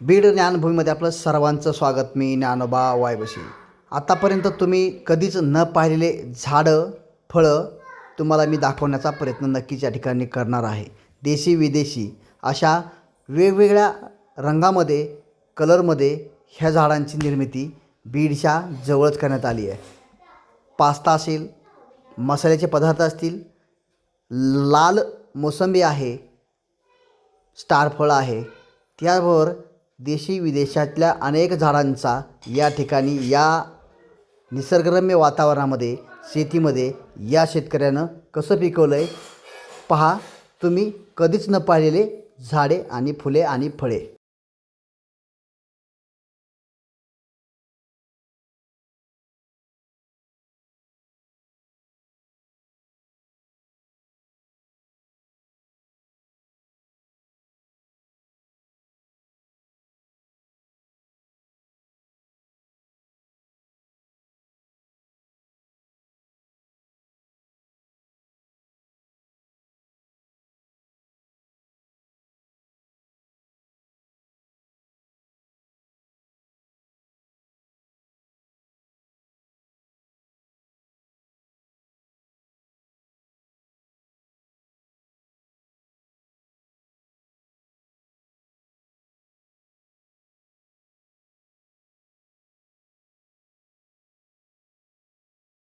बीड ज्ञानभूमीमध्ये आपलं सर्वांचं स्वागत. मी ज्ञानोबा वायबशी. आत्तापर्यंत तुम्ही कधीच न पाहिलेले झाडं फळं तुम्हाला मी दाखवण्याचा प्रयत्न नक्कीच या ठिकाणी करणार आहे. देशी विदेशी अशा वेगवेगळ्या रंगामध्ये कलरमध्ये ह्या झाडांची निर्मिती बीडच्या जवळच करण्यात आली आहे. पास्ता असेल मसाल्याचे पदार्थ असतील लाल मोसंबी आहे स्टार फळ आहे त्याबरोबर देशी विदेशातल्या अनेक झाडांचा या ठिकाणी या निसर्गरम्य वातावरणामध्ये शेतीमध्ये या शेतकऱ्यानं कसं पिकवलं आहे पहा. तुम्ही कधीच न पाहिलेले झाडे आणि फुले आणि फळे.